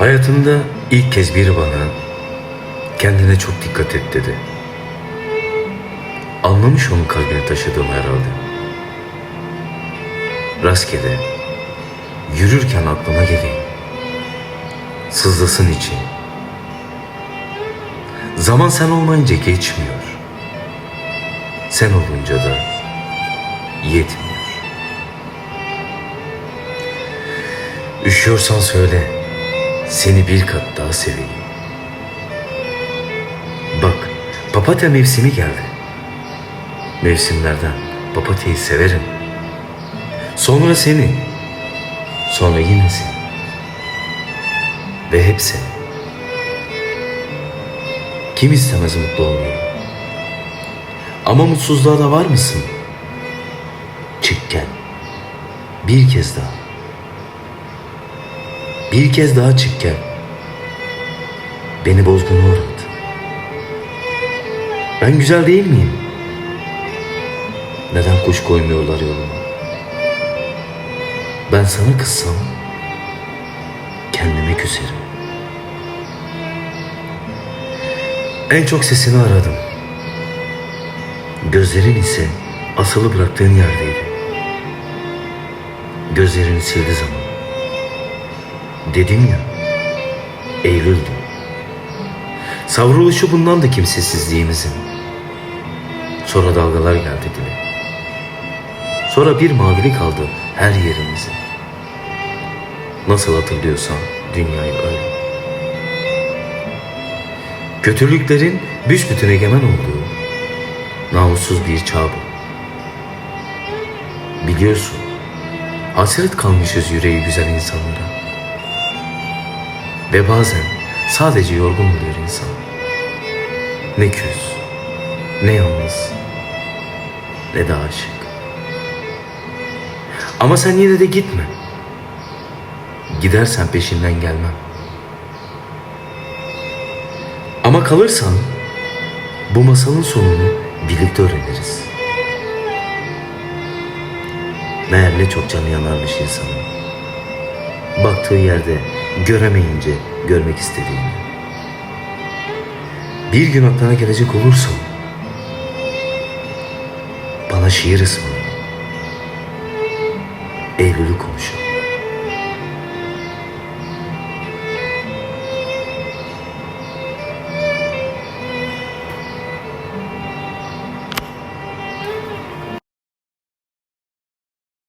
Hayatımda ilk kez biri bana kendine çok dikkat et dedi. Anlamış onun kalbini taşıdığımı herhalde. Rastgele yürürken aklıma geleyim. Sızlasın için. Zaman sen olmayınca geçmiyor. Sen olunca da yetmiyor. Üşüyorsan söyle. Seni bir kat daha seveyim. Bak, papatya mevsimi geldi. Mevsimlerden papatyayı severim. Sonra seni. Sonra yine seni. Ve hep seni. Kim istemez mutlu olmayı? Ama mutsuzluğa da var mısın? Çık. Bir kez daha. Bir kez daha çık gel. Beni bozguna uğrat. Ben güzel değil miyim? Neden kuş koymuyorlar yoluma? Ben sana kızsam kendime küserim. En çok sesini aradım. Gözlerin ise asılı bıraktığın yerdeydi. Gözlerini sildi zaman. Dedim ya, Eylül'dü. Savruluşu bundan da kimsesizliğimizin. Sonra dalgalar geldi dile. Sonra bir mavili kaldı her yerimizin. Nasıl hatırlıyorsan dünyayı öyle. Kötülüklerin büsbütün egemen olduğu namussuz bir çağ bu. Biliyorsun, hasret kalmışız yüreği güzel insanlara. Ve bazen sadece yorgun oluyor insan. Ne küs, ne yalnız, ne de aşık. Ama sen yine de gitme. Gidersen peşinden gelmem. Ama kalırsan bu masalın sonunu birlikte öğreniriz. Meğer ne çok canı yanarmış insanın. Baktığı yerde göremeyince görmek istediğini. Bir gün aklına gelecek olursa bana şiir ısmarla. Eylül'ü konuşalım.